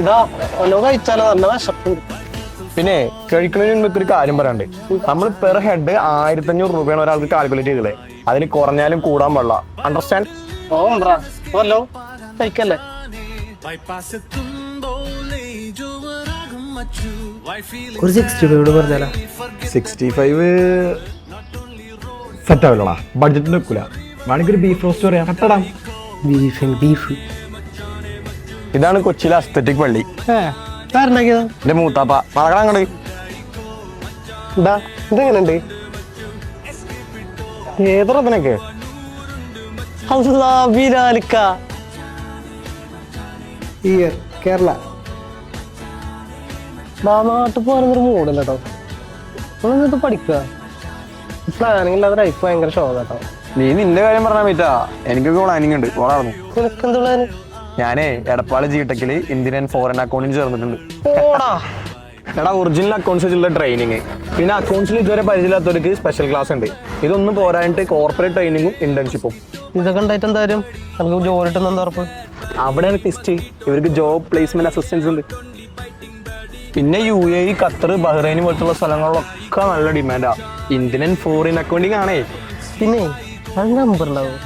ഇതാ ഒന്നോ കഴിച്ചാലോ നല്ല വിശപ്പ് പിന്നെ കഴിക്കുന്നതിന് മുമ്പ് ഒരു കാര്യം പറയാണ്ട് നമ്മൾ പെർ ഹെഡ് ആയിരത്തി അഞ്ഞൂറ് രൂപയാണ് ഒരാൾക്ക് കാൽക്കുലേറ്റ് ചെയ്തത്. അതിന് കുറഞ്ഞാലും കൂടാൻ പാടില്ല. അണ്ടർസ്റ്റാൻഡ് ഓ ഉണ്ടാ വല്ലോ കഴിക്കല്ലേ? ഒരു സിക്സ്റ്റി ഫൈവ് പറഞ്ഞാലാ? സിക്സ്റ്റി ഫൈവ് സെറ്റ് ആവില്ലടാ ബഡ്ജറ്റിന് വെക്കൂല. വേണമെങ്കിൽ ഒരു ബീഫ് റോസ്റ്റ് പറയാം. കട്ടടാം. ബീഫ് ബീഫ് ഇതാണ് കൊച്ചിയിലെ അസ്തറ്റിക് പള്ളി. എന്റെ മൂത്താപ്പ. മറക്കണം അങ്ങോട്ട് ഇതാ ഇതെങ്ങനെയുണ്ട്? ഏതൊക്കെ അല്ലാ ബിലാലിക്ക. ഇയർ കേരള. നാട്ട് പോകാനൊരു മൂടല്ല കേട്ടോ പഠിക്കുക. പ്ലാനിങ് ഇല്ലാതെ ലൈഫ് ഭയങ്കര കേട്ടോ നീ നിന്റെ കാര്യം പറഞ്ഞാ പറ്റാ എനിക്കൊക്കെ പ്ലാനിങ് ഉണ്ട്. വളർന്നു നിനക്ക് എന്ത് പ്ലാന് ഞാനേ എടപ്പാൾ ജിടെക്കിൽ ഇന്ത്യൻ ആൻഡ് ഫോറിൻ അക്കൗണ്ടിന് ചേർന്നിട്ടുണ്ട് എടാ ഒറിജിനൽ അക്കൗണ്ട്സ് വെച്ചുള്ള ട്രെയിനിങ് പിന്നെ അക്കൗണ്ട്സിൽ ഇതുവരെ പരിചയമില്ലാത്തവർക്ക് സ്പെഷ്യൽ ക്ലാസ് ഉണ്ട്. ഇതൊന്നും പോരായിട്ട് കോർപ്പറേറ്റ് ട്രെയിനിങ്ങും ഇന്റേൺഷിപ്പും ഇതൊക്കെ ഉണ്ടായിട്ട് എന്തായാലും നമുക്ക് ജോലി കിട്ടുന്ന എന്താ ഉറപ്പ്? അവിടെയാണ് ടെസ്റ്റ് ഇവർക്ക് ജോബ് പ്ലേസ്മെന്റ് അസിസ്റ്റൻസ് ഉണ്ട്. പിന്നെ U A E Qatar Bahrain പോലത്തുള്ള സ്ഥലങ്ങളിലൊക്കെ നല്ല ഡിമാൻഡാ ഇന്ത്യൻ ആൻഡ് ഫോറിൻ അക്കൗണ്ടിങ് ആണേ. പിന്നെ അത് നമ്പർ ഉണ്ടാവും.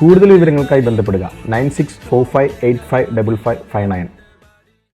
കൂടുതൽ വിവരങ്ങൾക്കായി ബന്ധപ്പെടുക. Nine six four five eight five double five five nine.